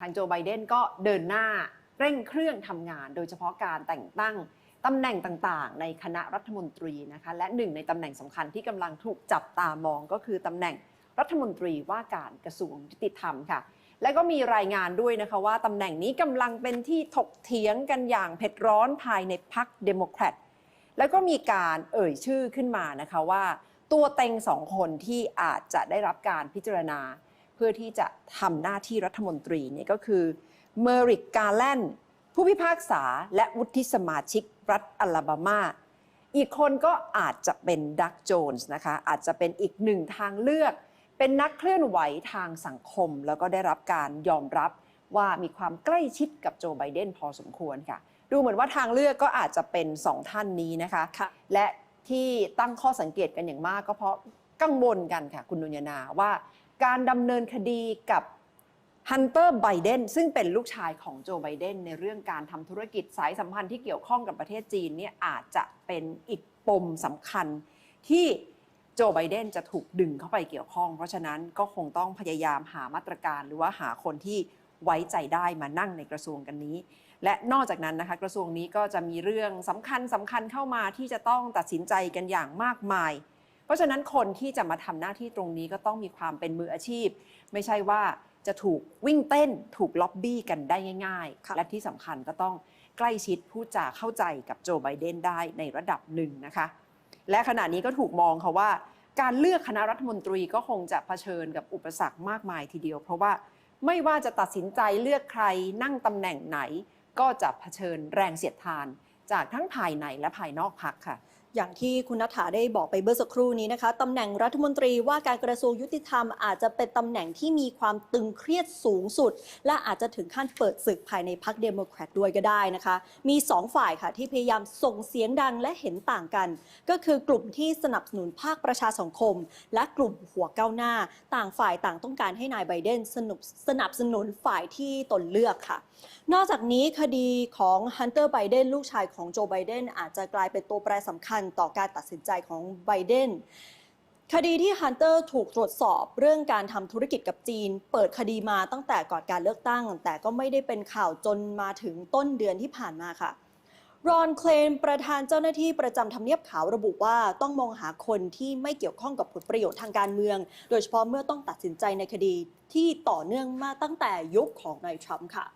ทางโจไบเดนก็เดินหน้าเร่งเครื่องทำงาน โดยเฉพาะการแต่งตั้งตำแหน่งต่างๆ ในคณะรัฐมนตรีนะคะและหนึ่งในตำแหน่งสำคัญที่กำลังถูกจับตามองก็คือตำแหน่งรัฐมนตรีว่าการกระทรวงยุติธรรมค่ะ และก็มีรายงานด้วยนะคะว่าตำแหน่งนี้กำลังเป็นที่ถกเถียงกันอย่างเผ็ดร้อนภายในพรรคเดโมแครตแล้วก็มีการเอ่ยชื่อขึ้นมานะคะว่า ตัวเต็งสองคนที่อาจจะได้รับการพิจารณา เพื่อที่จะทำหน้าที่รัฐมนตรีเนี่ยก็คือเมริกกาแลนผู้พิพากษาและวุฒิสมาชิกรัฐอลาบามา อีกคนก็อาจจะเป็นดักโจนส์นะคะ อาจจะเป็นอีกหนึ่งทางเลือก เป็นนักเคลื่อนไหวทางสังคม แล้วก็ได้รับการยอมรับว่ามีความใกล้ชิดกับโจไบเดนพอสมควรค่ะ ดูเหมือนว่าทางเลือกก็อาจจะเป็นสองท่านนี้นะคะค่ะและที่ตั้งข้อสังเกตกันอย่างมากก็เพราะกังวลกันค่ะ คุณนุญญนาว่า การดำเนินคดีกับฮันเตอร์ไบเดนซึ่งเป็นลูกชายของโจไบเดนในเรื่องการทำธุรกิจสายสัมพันธ์ที่เกี่ยวข้องกับประเทศจีนเนี่ยอาจจะเป็นอีกปมสำคัญที่โจไบเดนจะถูกดึงเข้าไปเกี่ยวข้อง เพราะฉะนั้นก็คงต้องพยายามหามาตรการหรือว่าหาคนที่ไว้ใจได้มานั่งในกระทรวงกันนี้ และนอกจากนั้นนะคะกระทรวงนี้ก็จะมีเรื่องสำคัญสำคัญเข้ามาที่จะต้องตัดสินใจกันอย่างมากมาย เพราะฉะนั้นคนที่จะมาทำหน้าที่ตรงนี้ก็ต้องมีความเป็นมืออาชีพ ไม่ใช่ว่าจะถูกวิ่งเต้นถูกล็อบบี้กันได้ง่ายค่ะๆและที่สำคัญก็ต้องใกล้ชิดพูดจาเข้าใจกับโจไบเดนได้ในระดับหนึ่งนะคะ และขณะนี้ก็ถูกมองค่ะว่า การเลือกคณะรัฐมนตรีก็คงจะเผชิญกับอุปสรรคมากมายทีเดียว เพราะว่าไม่ว่าจะตัดสินใจเลือกใครนั่งตำแหน่งไหน ก็จะเผชิญแรงเสียดทาน จากทั้งภายในและภายนอกพรรคค่ะ อย่างที่คุณนัฐาได้บอกไปเมื่อสักครู่นี้นะคะตำแหน่งรัฐมนตรีว่าการกระทรวงยุติธรรมอาจจะเป็นตำแหน่งที่มีความตึงเครียดสูงสุด และอาจจะถึงขั้นเปิดศึกภายในพรรคเดโมแครตด้วยก็ได้นะคะ มีสองฝ่ายค่ะที่พยายามส่งเสียงดังและเห็นต่างกัน ก็คือกลุ่มที่สนับสนุนภาคประชาสังคม และกลุ่มหัวก้าวหน้า ต่างฝ่ายต่างต้องการให้นายไบเดนสนุบสนับสนุนฝ่ายที่ตนเลือกค่ะ นอกจากนี้คดีของฮันเตอร์ไบเดนลูกชายของโจไบเดนอาจจะกลายเป็นตัวแปรสำคัญต่อการตัดสินใจของไบเดนคดีที่ฮันเตอร์ถูกตรวจสอบเรื่องการทำธุรกิจกับจีน เปิดคดีมาตั้งแต่ก่อนการเลือกตั้ง แต่ก็ไม่ได้เป็นข่าวจนมาถึงต้นเดือนที่ผ่านมาค่ะรอนเคลนประธานเจ้าหน้าที่ประจำทำเนียบขาวระบุว่าต้องมองหาคนที่ไม่เกี่ยวข้องกับผลประโยชน์ทางการเมือง โดยเฉพาะเมื่อต้องตัดสินใจในคดีที่ต่อเนื่องมาตั้งแต่ยุคของนายทรัมป์ค่ะ